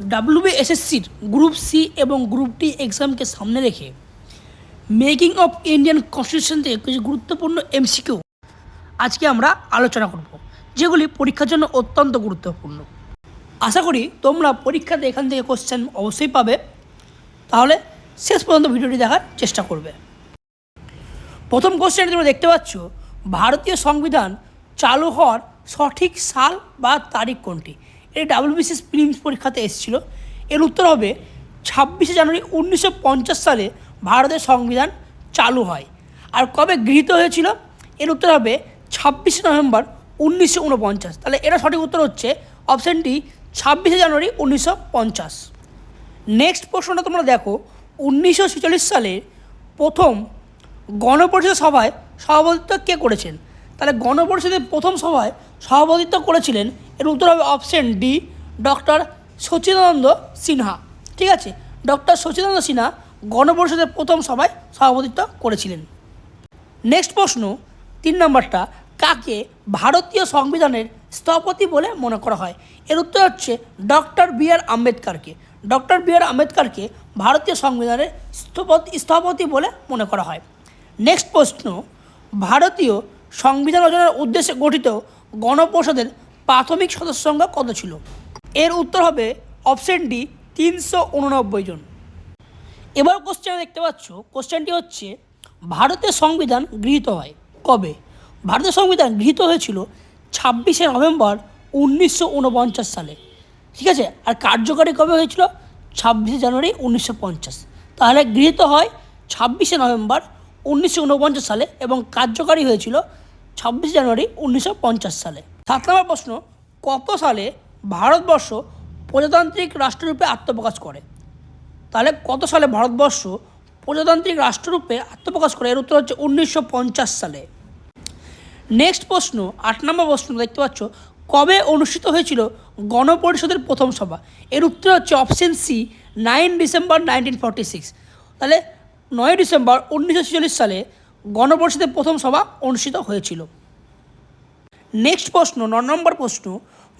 ডাব্লিউবিএসএসসির group C এবং group D এক্সামকে সামনে রেখে মেকিং অফ ইন্ডিয়ান কনস্টিটিউশন থেকে কিছু গুরুত্বপূর্ণ এমসিকিউ আজকে আমরা আলোচনা করব, যেগুলি পরীক্ষার জন্য অত্যন্ত গুরুত্বপূর্ণ। আশা করি তোমরা পরীক্ষাতে এখান থেকে কোশ্চেন অবশ্যই পাবে। তাহলে শেষ পর্যন্ত ভিডিওটি দেখার চেষ্টা করবে। প্রথম কোশ্চেন তোমরা দেখতে পাচ্ছ, ভারতীয় সংবিধান চালু হওয়ার সঠিক সাল বা তারিখ কোনটি? এটি ডাব্লিউবিসিএস প্রিলিমস পরীক্ষাতে এসেছিল। এর উত্তর হবে ছাব্বিশে জানুয়ারি উনিশশো পঞ্চাশ সালে ভারতের সংবিধান চালু হয়। আর কবে গৃহীত হয়েছিল? এর উত্তর হবে ছাব্বিশে নভেম্বর উনিশশো উনপঞ্চাশ। তাহলে এটা সঠিক উত্তর হচ্ছে অপশানটি ছাব্বিশে জানুয়ারি উনিশশো পঞ্চাশ। নেক্সট প্রশ্নটা তোমরা দেখো, উনিশশো ছেচল্লিশ সালে প্রথম গণপরিষদ সভায় সভাপতিত্ব কে করেছেন? তাহলে গণপরিষদের প্রথম সভায় সভাপতিত্ব করেছিলেন এর উত্তর হবে option D doctor Sachchidananda Sinha. ঠিক আছে? ডক্টর সচিদানন্দ সিনহা গণপরিষদের প্রথম সভায় সভাপতিত্ব করেছিলেন। নেক্সট প্রশ্ন, তিন নম্বরটা, কাকে ভারতীয় সংবিধানের স্থপতি বলে মনে করা হয়? এর উত্তর হচ্ছে ডক্টর বি আর আম্বেদকরকে। ডক্টর বি আর আম্বেদকরকে ভারতীয় সংবিধানের স্থপতি স্থপতি বলে মনে করা হয়। নেক্সট প্রশ্ন, ভারতীয় সংবিধান রচনার উদ্দেশ্যে গঠিত গণপরিষদের প্রাথমিক সদস্য সংখ্যা কত ছিল? এর উত্তর হবে অপশন ডি, তিনশো উননব্বই জন। এবার কোশ্চেন দেখতে পাচ্ছ কোশ্চেনটি হচ্ছে, ভারতের সংবিধান গৃহীত হয় কবে? ভারতের সংবিধান গৃহীত হয়েছিল ছাব্বিশে নভেম্বর উনিশশো উনপঞ্চাশ সালে। ঠিক আছে? আর কার্যকারী কবে হয়েছিল? ছাব্বিশে জানুয়ারি উনিশশো পঞ্চাশ। তাহলে গৃহীত হয় ছাব্বিশে নভেম্বর উনিশশো উনপঞ্চাশ সালে এবং কার্যকারী হয়েছিল ছাব্বিশে জানুয়ারি উনিশশো পঞ্চাশ সালে। সাত নম্বর প্রশ্ন, কত সালে ভারতবর্ষ প্রজাতান্ত্রিক রাষ্ট্ররূপে আত্মপ্রকাশ করে? তাহলে কত সালে ভারতবর্ষ প্রজাতান্ত্রিক রাষ্ট্ররূপে আত্মপ্রকাশ করে? এর উত্তর হচ্ছে উনিশশো পঞ্চাশ সালে। নেক্সট প্রশ্ন, আট নম্বর প্রশ্ন দেখতে পাচ্ছ, কবে অনুষ্ঠিত হয়েছিল গণপরিষদের প্রথম সভা? এর উত্তর হচ্ছে option C nine December nineteen forty six তাহলে নয় ডিসেম্বর উনিশশো ছেচল্লিশ সালে গণপরিষদের প্রথম সভা অনুষ্ঠিত হয়েছিল। নেক্সট প্রশ্ন, ন নম্বর প্রশ্ন,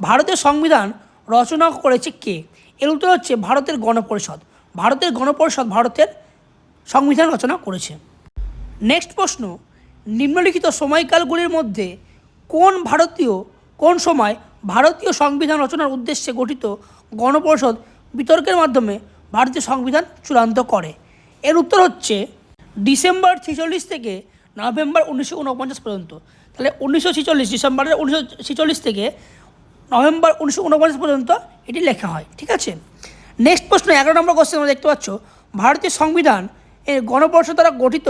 ভারতের সংবিধান রচনা করেছে কে? এর উত্তর হচ্ছে ভারতের গণপরিষদ। ভারতের গণপরিষদ ভারতের সংবিধান রচনা করেছে। নেক্সট প্রশ্ন, নিম্নলিখিত সময়কালগুলির মধ্যে কোন ভারতীয়, কোন সময় ভারতীয় সংবিধান রচনার উদ্দেশ্যে গঠিত গণপরিষদ বিতর্কের মাধ্যমে ভারতীয় সংবিধান চূড়ান্ত করে? এর উত্তর হচ্ছে ডিসেম্বর ছেচল্লিশ থেকে নভেম্বর উনিশশো উনপঞ্চাশ পর্যন্ত। তাহলে উনিশশো ছেচল্লিশ, ডিসেম্বরের উনিশশো ছেচল্লিশ থেকে নভেম্বর উনিশশো উনপঞ্চাশ পর্যন্ত এটি লেখা হয়, ঠিক আছে? নেক্সট প্রশ্ন, এগারো নম্বর কোশ্চেন আমরা দেখতে পাচ্ছ। ভারতীয় সংবিধান এর গণপরিষদ দ্বারা গঠিত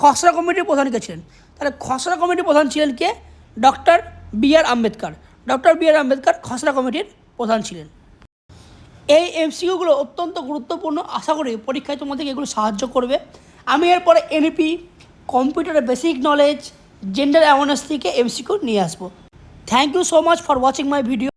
খসড়া কমিটির প্রধান কে ছিলেন? তাহলে খসড়া কমিটির প্রধান ছিলেন কে? Doctor B R Ambedkar. Doctor B R Ambedkar খসড়া কমিটির প্রধান ছিলেন। এই এমসিকিউগুলো অত্যন্ত গুরুত্বপূর্ণ। আশা করি পরীক্ষায় তোমাদেরকে এগুলো সাহায্য করবে। আমি এরপরে এনপি কম্পিউটারের বেসিক নলেজ জেন্ডার অ্যাওয়ারনেস থেকে এমসিকিউ নিয়ে আসব। Thank you so much for watching my video